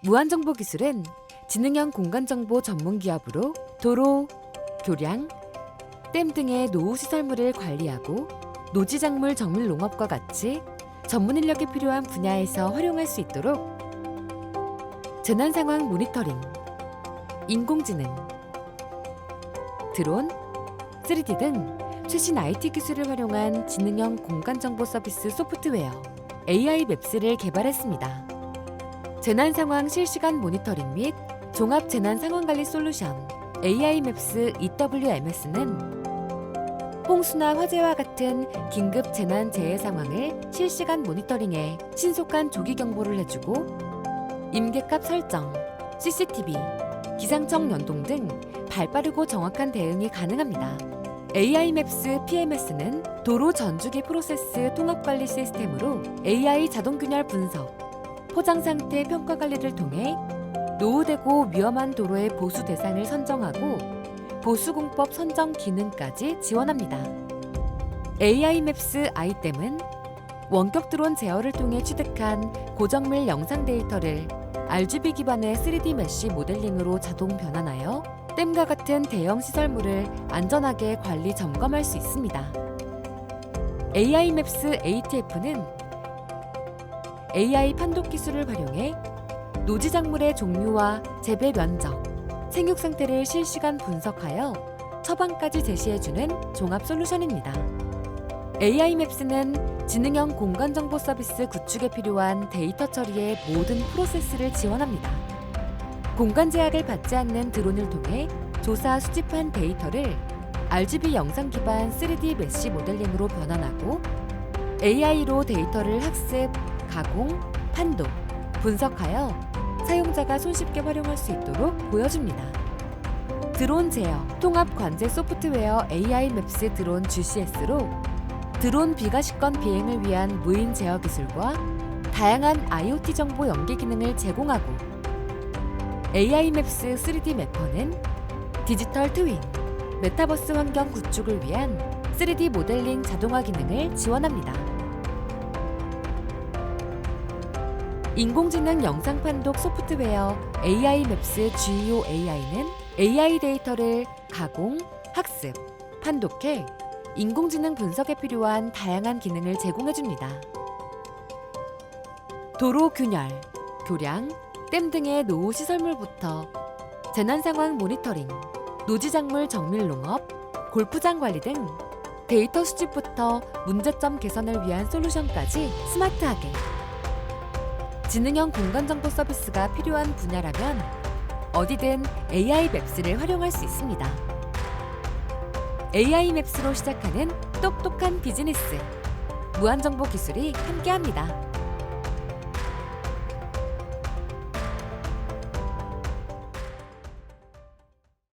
무한정보 기술은 지능형 공간정보 전문 기업으로 도로, 교량, 댐 등의 노후 시설물을 관리하고 노지작물 정밀 농업과 같이 전문 인력이 필요한 분야에서 활용할 수 있도록 재난 상황 모니터링, 인공지능, 드론, 3D 등 최신 IT 기술을 활용한 지능형 공간 정보 서비스 소프트웨어 AI 맵스를 개발했습니다. 재난 상황 실시간 모니터링 및 종합 재난 상황 관리 솔루션 AI 맵스 EWMS는 홍수나 화재와 같은 긴급 재난 재해 상황을 실시간 모니터링해 신속한 조기 경보를 해주고 임계값 설정, CCTV, 기상청 연동 등 발빠르고 정확한 대응이 가능합니다. AI 맵스 PMS는 도로 전주기 프로세스 통합 관리 시스템으로 AI 자동 균열 분석, 포장 상태 평가 관리를 통해 노후되고 위험한 도로의 보수 대상을 선정하고 보수 공법 선정 기능까지 지원합니다. AI 맵스 아이템은 원격 드론 제어를 통해 취득한 고정밀 영상 데이터를 RGB 기반의 3D 메쉬 모델링으로 자동 변환하여 댐과 같은 대형 시설물을 안전하게 관리 점검할 수 있습니다. AI 맵스 ATF는 AI 판독 기술을 활용해 노지 작물의 종류와 재배 면적, 생육 상태를 실시간 분석하여 처방까지 제시해주는 종합 솔루션입니다. AI 맵스는 지능형 공간 정보 서비스 구축에 필요한 데이터 처리의 모든 프로세스를 지원합니다. 공간 제약을 받지 않는 드론을 통해 조사 수집한 데이터를 RGB 영상 기반 3D 메쉬 모델링으로 변환하고 AI로 데이터를 학습, 가공, 판독, 분석하여 사용자가 손쉽게 활용할 수 있도록 보여줍니다. 드론 제어, 통합 관제 소프트웨어 AI 맵스 드론 GCS로 드론 비가시권 비행을 위한 무인 제어 기술과 다양한 IoT 정보 연계 기능을 제공하고 AI 맵스 3D 매퍼는 디지털 트윈, 메타버스 환경 구축을 위한 3D 모델링 자동화 기능을 지원합니다. 인공지능 영상 판독 소프트웨어 AI 맵스 GEO AI는 AI 데이터를 가공, 학습, 판독해 인공지능 분석에 필요한 다양한 기능을 제공해 줍니다. 도로 균열, 교량, 댐 등의 노후 시설물부터 재난 상황 모니터링, 노지작물 정밀 농업, 골프장 관리 등 데이터 수집부터 문제점 개선을 위한 솔루션까지 스마트하게 지능형 공간정보 서비스가 필요한 분야라면 어디든 AI 맵스를 활용할 수 있습니다. AI 맵스로 시작하는 똑똑한 비즈니스. 무한정보 기술이 함께합니다.